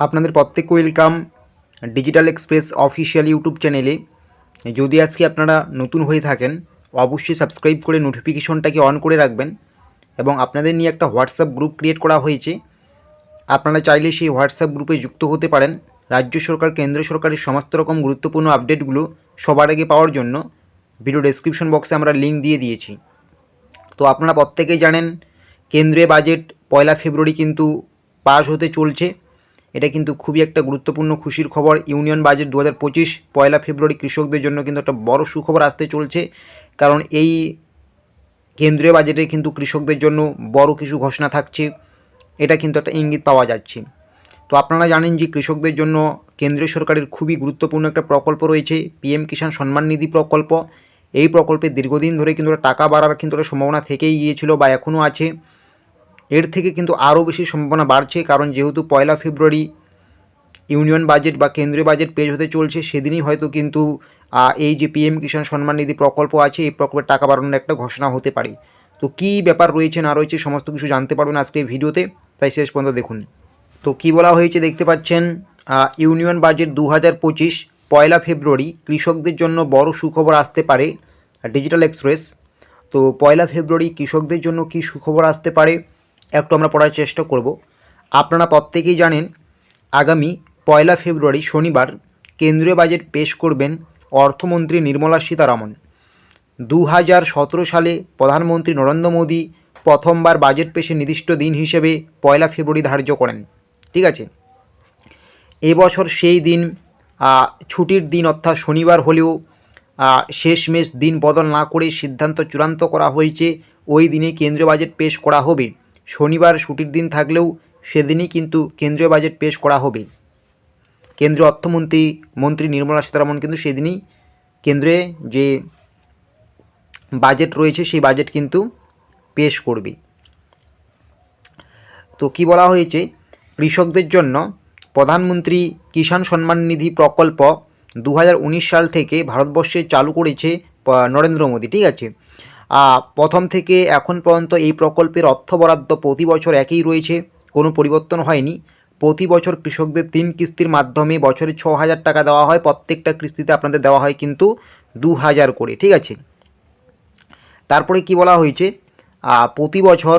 আপনাদের প্রত্যেককে welcome digital express official YouTube চ্যানেলে যদি আজকে আপনারা নতুন হয়ে থাকেন, অবশ্যই সাবস্ক্রাইব করে নোটিফিকেশনটাকে অন করে রাখবেন এবং আপনাদের নিয়ে একটা হোয়াটসঅ্যাপ গ্রুপ ক্রিয়েট করা হয়েছে। আপনারা চাইলে সেই হোয়াটসঅ্যাপ গ্রুপে যুক্ত হতে পারেন। রাজ্য সরকার, কেন্দ্র সরকারের সমস্ত রকম গুরুত্বপূর্ণ আপডেটগুলো সবার আগে পাওয়ার জন্য ভিডিও ডেসক্রিপশন বক্সে আমরা লিঙ্ক দিয়ে দিয়েছি। তো আপনারা প্রত্যেকেই জানেন কেন্দ্রীয় বাজেট পয়লা ফেব্রুয়ারি কিন্তু পাস হতে চলছে। এটা কিন্তু খুবই একটা গুরুত্বপূর্ণ খুশির খবর। ইউনিয়ন বাজেট দু হাজার পঁচিশ, পয়লা ফেব্রুয়ারি কৃষকদের জন্য কিন্তু একটা বড় সুখবর আসতে চলছে। কারণ এই কেন্দ্রীয় বাজেটে কিন্তু কৃষকদের জন্য বড় কিছু ঘোষণা থাকছে। এটা কিন্তু একটা ইঙ্গিত পাওয়া যাচ্ছে। তো আপনারা জানেন যে কৃষকদের জন্য কেন্দ্রীয় সরকারের খুবই গুরুত্বপূর্ণ একটা প্রকল্প রয়েছে, পিএম কিষাণ সম্মান নিধি প্রকল্প। এই প্রকল্পে দীর্ঘদিন ধরে কিন্তু টাকা বাড়ার কিন্তু একটা সম্ভাবনা থেকেই গিয়েছিল বা এখনও আছে। এর থেকে কিন্তু আরও বেশি সম্ভাবনা বাড়ছে, কারণ যেহেতু পয়লা ফেব্রুয়ারি ইউনিয়ন বাজেট বা কেন্দ্রীয় বাজেট পেশ হতে চলছে, সেদিনই হয়তো কিন্তু এই যে পিএম কিষাণ সম্মান নিধি প্রকল্প আছে, এই প্রকল্পের টাকা বাড়ানোর একটা ঘোষণা হতে পারে। তো কী ব্যাপার রয়েছে, না রয়েছে, সমস্ত কিছু জানতে পারবেন আজকে এই ভিডিওতে। তাই শেষ পর্যন্ত দেখুন। তো কি বলা হয়েছে দেখতে পাচ্ছেন ইউনিয়ন বাজেট দু হাজার পঁচিশ, পয়লা ফেব্রুয়ারি, কৃষকদের জন্য বড় সুখবর আসতে পারে, ডিজিটাল এক্সপ্রেস। তো পয়লা ফেব্রুয়ারি কৃষকদের জন্য কি সুখবর আসতে পারে? একটু আমরা পড়ার চেষ্টা করব। আপনারা প্রত্যেকেই জানেন, আগামী পয়লা ফেব্রুয়ারি শনিবার কেন্দ্রীয় বাজেট পেশ করবেন অর্থমন্ত্রী নির্মলা সীতারামন। দু হাজার সতেরো সালে প্রধানমন্ত্রী নরেন্দ্র মোদী প্রথমবার বাজেট পেশে নির্দিষ্ট দিন হিসেবে পয়লা ফেব্রুয়ারি ধার্য করেন। ঠিক আছে? এবছর সেই দিন ছুটির দিন অর্থাৎ শনিবার হলেও শেষমেশ দিন বদল না করে সিদ্ধান্ত চূড়ান্ত করা হয়েছে। ওই দিনে কেন্দ্রীয় বাজেট পেশ করা হবে। শনিবার ছুটির দিন থাকলেও সেদিনই কিন্তু কেন্দ্রীয় বাজেট পেশ করা হবে। কেন্দ্রীয় অর্থমন্ত্রী মন্ত্রী নির্মলা সীতারামন কিন্তু সেদিনই কেন্দ্রে যে বাজেট রয়েছে সেই বাজেট কিন্তু পেশ করবে। তো কি বলা হয়েছে? কৃষকদের জন্য প্রধানমন্ত্রী কিষাণ সম্মান নিধি প্রকল্প দু হাজার উনিশ সাল থেকে ভারতবর্ষে চালু করেছে নরেন্দ্র মোদী, ঠিক আছে? প্রথম থেকে এখন পর্যন্ত এই প্রকল্পের অর্থ বরাদ্দ প্রতি বছর একই রয়েছে, কোনো পরিবর্তন হয়নি। প্রতি বছর কৃষকদের তিন কিস্তির মাধ্যমে বছরে ছ হাজার টাকা দেওয়া হয়, প্রত্যেকটা কিস্তিতে আপনাদের দেওয়া হয় কিন্তু দু হাজার করে, ঠিক আছে? তারপরে কি বলা হয়েছে? প্রতি বছর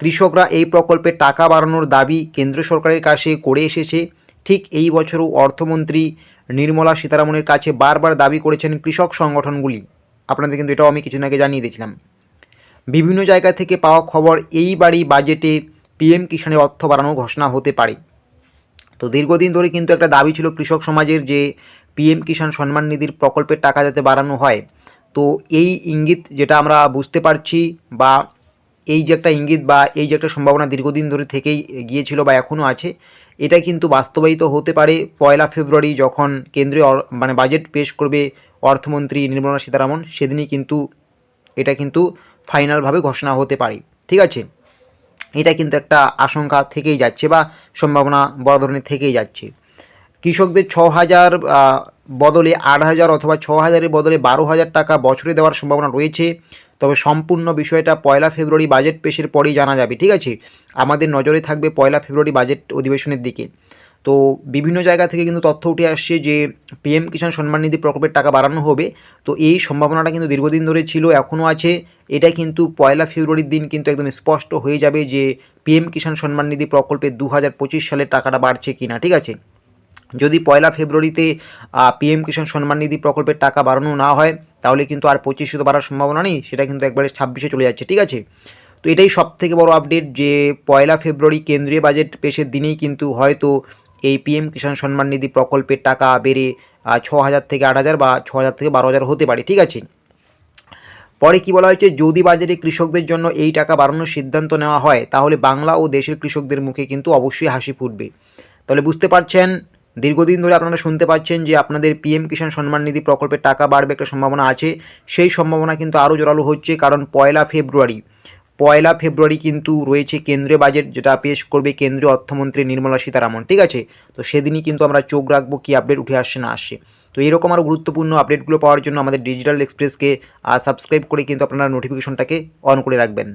কৃষকরা এই প্রকল্পে টাকা বাড়ানোর দাবি কেন্দ্র সরকারের কাছে করে এসেছে। ঠিক এই বছরও অর্থমন্ত্রী নির্মলা সীতারামনের কাছে বারবার দাবি করেছেন কৃষক সংগঠনগুলি। আপনাদের কিন্তু এটাও আমি কিছুদিন আগে জানিয়ে দিয়েছিলাম। বিভিন্ন জায়গা থেকে পাওয়া খবর এইবারই বাজেটে পিএম কিষাণের অর্থ বাড়ানোর ঘোষণা হতে পারে। তো দীর্ঘদিন ধরে কিন্তু একটা দাবি ছিল কৃষক সমাজের যে পিএম কিষাণ সম্মান নিধির প্রকল্পের টাকা যাতে বাড়ানো হয়। তো এই ইঙ্গিত যেটা আমরা বুঝতে পারছি বা এই যে একটা ইঙ্গিত বা এই যে একটা সম্ভাবনা দীর্ঘদিন ধরে থেকেই গিয়েছিল বা এখনও আছে, এটা কিন্তু বাস্তবায়িত হতে পারে পয়লা ফেব্রুয়ারি যখন কেন্দ্রীয় মানে বাজেট পেশ করবে অর্থমন্ত্রী নির্মলা সীতারামন সেদিনই কিন্তু এটা কিন্তু ফাইনালভাবে ঘোষণা হতে পারে। ঠিক আছে? এটা কিন্তু একটা আশঙ্কা থেকেই যাচ্ছে বা সম্ভাবনা বড় ধরনের থেকেই যাচ্ছে। কৃষকদের ছ হাজার বদলে আট হাজার অথবা ছ হাজারের বদলে বারো হাজার টাকা বছরে দেওয়ার সম্ভাবনা রয়েছে। তবে সম্পূর্ণ বিষয়টা পয়লা ফেব্রুয়ারি বাজেট পেশের পরেই জানা যাবে। ঠিক আছে? আমাদের নজরে থাকবে পয়লা ফেব্রুয়ারি বাজেট অধিবেশনের দিকে। তো বিভিন্ন জায়গা থেকে কিন্তু তথ্য উঠে আসছে যে পিএম কিষাণ সম্মান নিধি প্রকল্পের টাকা বাড়ানো হবে। তো এই সম্ভাবনাটা কিন্তু দীর্ঘদিন ধরে ছিল, এখনও আছে। এটা কিন্তু পয়লা ফেব্রুয়ারির দিন কিন্তু একদম স্পষ্ট হয়ে যাবে যে পিএম কিষাণ সম্মান নিধি প্রকল্পে দু হাজার পঁচিশ সালের টাকাটা বাড়ছে কিনা, ঠিক আছে? যদি পয়লা ফেব্রুয়ারিতে পিএম কিষাণ সম্মান নিধি প্রকল্পের টাকা বাড়ানো না হয়, তাহলে কিন্তু আর পঁচিশে তো বাড়ার সম্ভাবনা নেই, সেটা কিন্তু একবারে ছাব্বিশে চলে যাচ্ছে, ঠিক আছে? তো এটাই সব থেকে বড় আপডেট যে পয়লা ফেব্রুয়ারি কেন্দ্রীয় বাজেট পেশের দিনেই কিন্তু হয়তো এই পিএম কিষাণ সম্মান নিধি প্রকল্পের টাকা বেড়ে ছ হাজার থেকে আট হাজার বা ছ হাজার থেকে বারো হাজার হতে পারে, ঠিক আছে? পরে কি বলা হয়েছে? যদি বাজারে কৃষকদের জন্য এই টাকা বাড়ানোর সিদ্ধান্ত নেওয়া হয়, তাহলে বাংলা ও দেশের কৃষকদের মুখে কিন্তু অবশ্যই হাসি ফুটবে। তাহলে বুঝতে পারছেন? দীর্ঘদিন ধরে আপনারা শুনতে পাচ্ছেন যে আপনাদের পিএম কিষাণ সম্মান নিধি প্রকল্পের টাকা বাড়বে একটা সম্ভাবনা আছে। সেই সম্ভাবনা কিন্তু আরও জোরালো হচ্ছে, কারণ পয়লা ফেব্রুয়ারি পয়লা ফেব্রুয়ারি কিন্তু রয়েছে কেন্দ্রীয় বাজেট, যেটা পেশ করবে কেন্দ্রীয় অর্থমন্ত্রী নির্মলা সীতারামন, ঠিক আছে? তো সেদিনই কিন্তু আমরা চোখ রাখব কী আপডেট উঠে আসছে না আসে তো এরকম আরও গুরুত্বপূর্ণ আপডেটগুলো পাওয়ার জন্য আমাদের ডিজিটাল এক্সপ্রেসকে সাবস্ক্রাইব করে কিন্তু আপনারা নোটিফিকেশনটাকে অন করে রাখবেন।